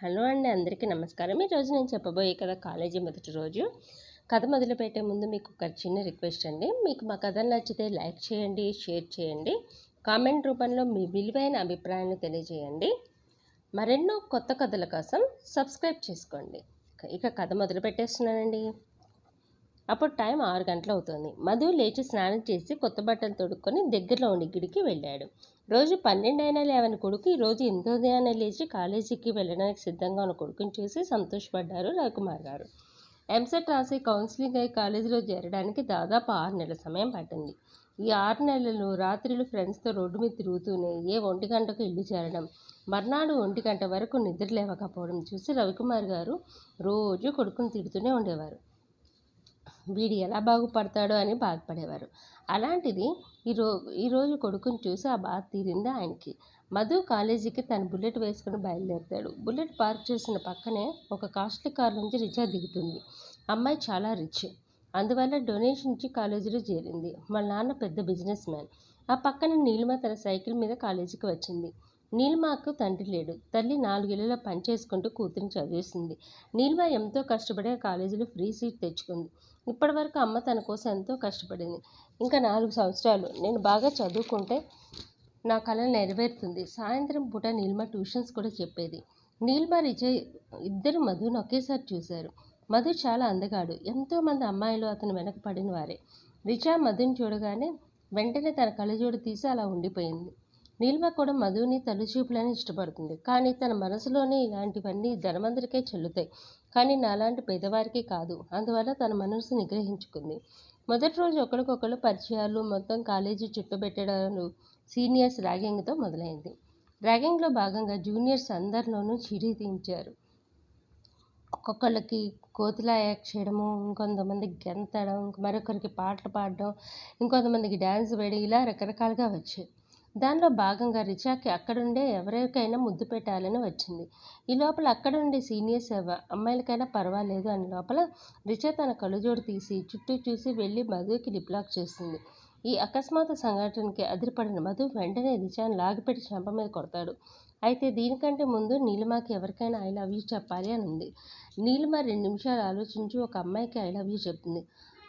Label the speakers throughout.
Speaker 1: Hello అండి అందరికీ నమస్కారం. ఈరోజు నేను చెప్పబోయే కథ కాలేజీ మొదటి రోజు. కథ మొదలుపెట్టే ముందు మీకు ఒక చిన్న రిక్వెస్ట్ అండి. మీకు మా కథ నచ్చితే లైక్ చేయండి షేర్ చేయండి. కామెంట్ రూపంలో మీ విలువైన అభిప్రాయాన్ని తెలియజేయండి. మరెన్నో కొత్త కథల కోసం సబ్స్క్రైబ్ చేసుకోండి. ఇక కథ మొదలు పెట్టేస్తున్నానండి. అప్పుడు టైం ఆరు గంటలు అవుతుంది. మధు లేచి స్నానం చేసి కొత్త బట్టలు తొడుక్కొని దగ్గరలో ఉండి గుడికి వెళ్ళాడు. రోజు పన్నెండైనా లేవని కొడుకు ఈరోజు ఎంతో ఉదయాన్నే లేచి కాలేజీకి వెళ్ళడానికి సిద్ధంగా ఉన్న కొడుకుని చూసి సంతోషపడ్డారు రవికుమార్ గారు. ఎంసెట్ రాసి కౌన్సిలింగ్ అయి కాలేజీలో చేరడానికి దాదాపు ఆరు నెలల సమయం పట్టింది. ఈ ఆరు నెలలు రాత్రులు ఫ్రెండ్స్తో రోడ్డు మీద తిరుగుతూనే ఏ ఒంటి గంటకు ఇల్లు చేరడం మర్నాడు ఒంటి గంట వరకు నిద్ర లేవకపోవడం చూసి రవికుమార్ గారు రోజు కొడుకుని తిడుతూనే ఉండేవారు. వీడు ఎలా బాగుపడతాడో అని బాధపడేవారు. అలాంటిది ఈరో ఈరోజు కొడుకుని చూసి ఆ బాధ తీరింది ఆయనకి. మధు కాలేజీకి తన బుల్లెట్ వేసుకుని బయలుదేరుతాడు. బుల్లెట్ పార్క్ చేసిన పక్కనే ఒక కాస్ట్లీ కార్ నుంచి రిచా దిగుతుంది. అమ్మాయి చాలా రిచ్. అందువల్ల డొనేషన్ ఇచ్చి కాలేజీలో చేరింది. వాళ్ళ నాన్న పెద్ద బిజినెస్ మ్యాన్. ఆ పక్కన నీలిమ తన సైకిల్ మీద కాలేజీకి వచ్చింది. నీలిమాకు తండ్రి లేడు. తల్లి నాలుగేళ్ళలో పనిచేసుకుంటూ కూతురిని చదివేసింది. నీలిమ ఎంతో కష్టపడే ఆ కాలేజీలో ఫ్రీ సీట్ తెచ్చుకుంది. ఇప్పటివరకు అమ్మ తన కోసం ఎంతో కష్టపడింది. ఇంకా నాలుగు సంవత్సరాలు. నేను బాగా చదువుకుంటే నా కళ నెరవేరుతుంది. సాయంత్రం పూట నీల్మ ట్యూషన్స్ కూడా చెప్పేది. నీల్మ రిజయ్ ఇద్దరు మధుని ఒకేసారి చూశారు. మధు చాలా అందగాడు. ఎంతోమంది అమ్మాయిలు అతను వెనక పడిన వారే. రిజా మధుని చూడగానే వెంటనే తన కళ్ళజోడు తీసి అలా ఉండిపోయింది. నీల్మ కూడా మధుని తలుచూపులని ఇష్టపడుతుంది. కానీ తన మనసులోనే ఇలాంటివన్నీ ధనవంతుడికే చెల్లుతాయి. కానీ నాలాంటి పేదవారికి కాదు. అందువల్ల తన మనసు నిగ్రహించుకుంది. మొదటి రోజు ఒకరికొకరు పరిచయాలు మొత్తం కాలేజీ చుట్టుపెట్టడాలు సీనియర్స్ ర్యాగింగ్తో మొదలైంది. ర్యాగింగ్లో భాగంగా జూనియర్స్ అందరిలోనూ చిరి తీయించారు. ఒక్కొక్కళ్ళకి కోతిలా యాక్ట్ చేయడము ఇంకొంతమంది గెంతడం మరొకరికి పాటలు పాడడం ఇంకొంతమందికి డ్యాన్స్ వేయడం ఇలా రకరకాలుగా వచ్చాయి. దానిలో భాగంగా రిచాకి అక్కడుండే ఎవరికైనా ముద్దు పెట్టాలని వచ్చింది. ఈ లోపల అక్కడుండే సీనియర్స్ అమ్మాయిలకైనా పర్వాలేదు అని లోపల రిచా తన కళ్ళుజోడు తీసి చుట్టూ చూసి వెళ్ళి మధుకి లిప్లాక్ చేస్తుంది. ఈ అకస్మాత్ సంఘటనకి అదిరిపడిన మధు వెంటనే రిచాను లాగిపెట్టి చెంప మీద కొడతాడు. అయితే దీనికంటే ముందు నీలిమాకి ఎవరికైనా ఐ లవ్ యూ చెప్పాలి అని ఉంది. నీలిమ రెండు నిమిషాలు ఆలోచించి ఒక అమ్మాయికి ఐ లవ్ యూ చెప్తుంది.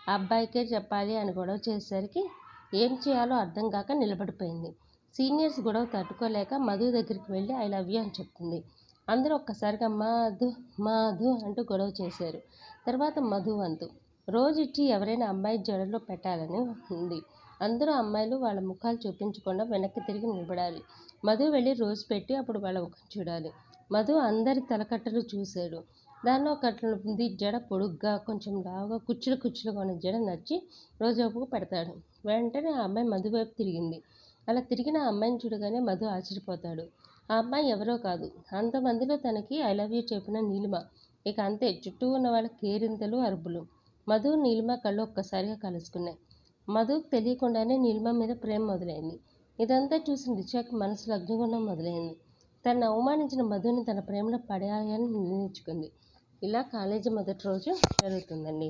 Speaker 1: ఆ అబ్బాయికే చెప్పాలి అని గొడవ చేసేసరికి ఏం చేయాలో అర్థం కాక నిలబడిపోయింది. సీనియర్స్ గొడవ తట్టుకోలేక మధు దగ్గరికి వెళ్ళి ఐ లవ్ యూ అని చెప్తుంది. అందరూ ఒక్కసారిగా మధు మధు అంటూ గొడవ చేశారు. తర్వాత మధు వంతు. రోజు ఇచ్చి ఎవరైనా అమ్మాయి జడలో పెట్టాలని ఉంది. అందరూ అమ్మాయిలు వాళ్ళ ముఖాలు చూపించకుండా వెనక్కి తిరిగి నిలబడాలి. మధు వెళ్ళి రోజు పెట్టి అప్పుడు వాళ్ళ ముఖం చూడాలి. మధు అందరి తలకట్టలు చూశాడు. దానిలో ఒకటి జడ పొడుగ్గా కొంచెం లావుగా కుచ్చులు కుచ్చులుగా ఉన్న జడ నచ్చి రోజు పెడతాడు. వెంటనే ఆ అమ్మాయి మధు వైపు తిరిగింది. అలా తిరిగిన ఆ అమ్మాయిని చూడగానే మధు ఆశ్చర్యపోతాడు. ఆ అమ్మాయి ఎవరో కాదు. అంతమందిలో తనకి ఐ లవ్ యూ చెప్పిన నీలిమ. ఇక అంతే చుట్టూ ఉన్న వాళ్ళ కేరింతలు అరుపులు. మధు నీలిమ కళ్ళు ఒక్కసారిగా కలుసుకున్నాయి. మధుకు తెలియకుండానే నీలిమ మీద ప్రేమ మొదలైంది. ఇదంతా చూసిన రిచాకి మనసులో అగ్నిగుండం మొదలైంది. తను అవమానించిన మధుని తన ప్రేమలో పడేయాలని నిర్ణయించుకుంది. ఇలా కాలేజీ మొదటి రోజు జరుగుతుందండి.